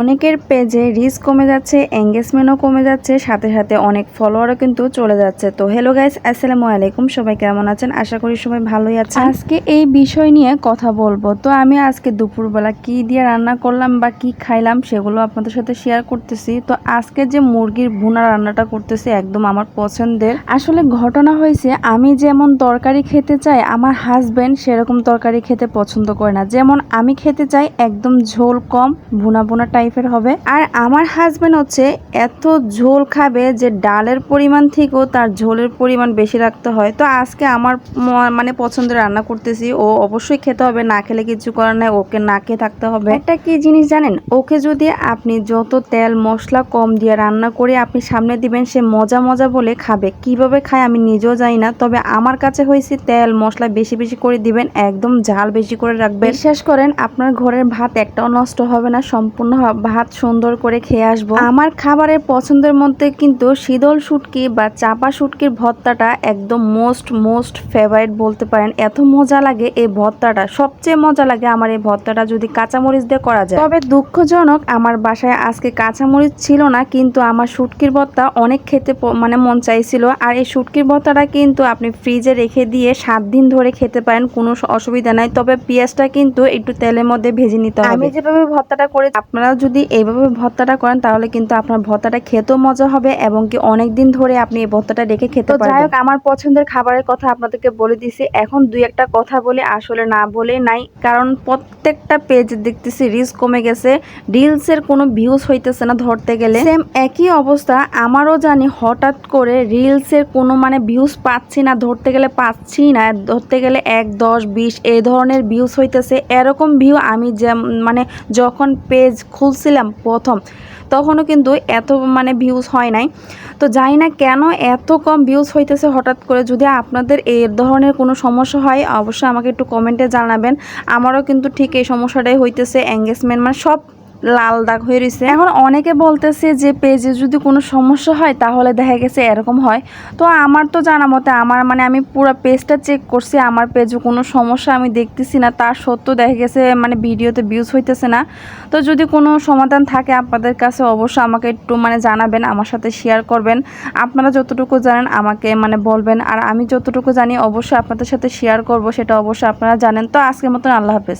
অনেকের পেজে রিচ কমে যাচ্ছে এঙ্গেজমেন্টও কমে যাচ্ছে, সাথে সাথে অনেক ফলোয়ারও কিন্তু চলে যাচ্ছে। তো হ্যালো গাইস আসসালামু আলাইকুম। সবাই কেমন আছেন? আশা করি সবাই ভালোই আছেন। আজকে এই বিষয় নিয়ে কথা বলব। তো আমি আজকে দুপুরবেলা কি দিয়ে রান্না করলাম বা কি খাইলাম সেগুলো আপনাদের সাথে শেয়ার করতেছি। তো আজকে যে মুরগির ভুনা রান্নাটা করতেছি একদম আমার পছন্দের। আসলে ঘটনা হয়েছে, আমি যেমন তরকারি খেতে চাই, আমার হাজবেন্ড সেরকম তরকারি খেতে পছন্দ করে না। যেমন আমি খেতে চাই একদম ঝোল কম, ভুনা ভুনা টাইপের হবে। আর আমার হাজব্যান্ড হচ্ছে এত ঝোল খাবে যে ডালের পরিমাণ থেকেও তার ঝোলের পরিমাণ বেশি রাখতে হয়। তো আজকে আমার মানে পছন্দের রান্না করতেছি। ও অবশ্যই খেতে হবে না খেলে কিছু করার নাই ওকে না খেয়ে থাকতে হবে। একটা কি জিনিস জানেন? ওকে যদি আপনি যত তেল মশলা কম দিয়ে রান্না করে আপনি সামনে দিবেন সে মজা মজা বলে খাবে। কীভাবে খায় আমি নিজেও জানি না তবে আমার কাছে হয়েছে তেল মশলা বেশি বেশি করে দিবেন একদম ঝাল বেশি করে রাখবেন। বিশ্বাস করেন আপনার ঘরের ভাত একটাও নষ্ট হবে না সম্পূর্ণ ভাত সুন্দর করে খেয়ে আসব। আমার খাবারের পছন্দের মধ্যে কিন্তু শীতল শুটকি বা চাপা শুটকির ভর্তাটা একদম মোস্ট মোস্ট ফেভারিট বলতে পারেন। এত মজা লাগে এই ভর্তাটা। সবচেয়ে মজা লাগে আমার এই ভর্তাটা যদি কাঁচামরিচ দিয়ে করা যায়। তবে দুঃখজনক আমার বাসায় আজকে কাঁচামরিচ ছিল না কিন্তু আমার শুটকির ভর্তা অনেক খেতে মানে মন চাইছিল। আর এই শুটকির ভর্তাটা কিন্তু আপনি ফ্রিজে রেখে দিয়ে সাত দিন ধরে খেতে পারেন কোনো অসুবিধা নাই। তবে পেঁয়াজটা কিন্তু একটু তেলের মধ্যে ভেজে নিতে হবে। আমি যেভাবে ভর্তাটা করে আপনারা যদি এইভাবে ভর্তাটা করেন তাহলে কিন্তু আপনার ভর্তাটা খেতেও মজা হবে এবং কি অনেক দিন ধরে আপনি এই ভর্তাটা রেখে খেতে পারবেন। যাই হোক আমার পছন্দের খাবারের কথা আপনাদেরকে বলে দিছি। এখন দুই একটা কথা বলে আসলে না বলে নাই। কারণ প্রত্যেকটা পেজ দেখতেছি রিস্ক কমে গেছে। রিলসের কোনো ভিউজ হইতেছে না ধরতে গেলে। সেম একই অবস্থা। আমারও জানি হঠাৎ করে রিলসের কোনো মানে ভিউজ পাচ্ছি না ধরতে গেলে পাচ্ছি না। ধরতে গেলে এক দশ বিশ এই ধরনের ভিউজ হইতেছে। এরকম ভিউ আমি যে মানে যখন পেজ খুলছিলাম প্রথম, তখনও কিন্তু এত মানে ভিউজ হয় নাই। তো জানি না কেন এত কম ভিউজ হইতেছে হঠাৎ করে। যদি আপনাদের এই ধরনের কোনো সমস্যা হয়, অবশ্যই আমাকে একটু কমেন্টে জানাবেন। আমারও কিন্তু ঠিক এই সমস্যাটাই হইতেছে এঙ্গেজমেন্ট মানে সব লাল দাগ হয়ে রয়েছে এখন অনেকে বলতেছে যে পেজে যদি কোনো সমস্যা হয়, তাহলে দেখা গেছে এরকম হয়। তো আমার তো জানা মতে আমার মানে আমি পুরো পেজটা চেক করছি, আমার পেজে কোনো সমস্যা আমি দেখতেছি না। তার সত্ত্বেও দেখা গেছে মানে ভিডিওতে ভিউজ হইতেছে না। তো যদি কোনো সমাধান থাকে আপনাদের কাছে, অবশ্যই আমাকে একটু মানে জানাবেন, আমার সাথে শেয়ার করবেন। আপনারা যতটুকু জানেন আমাকে মানে বলবেন। আর আমি যতটুকু জানি, অবশ্যই আপনাদের সাথে শেয়ার করব, সেটা অবশ্যই আপনারা জানেন। তো আজকের মতন আল্লাহ হাফেজ।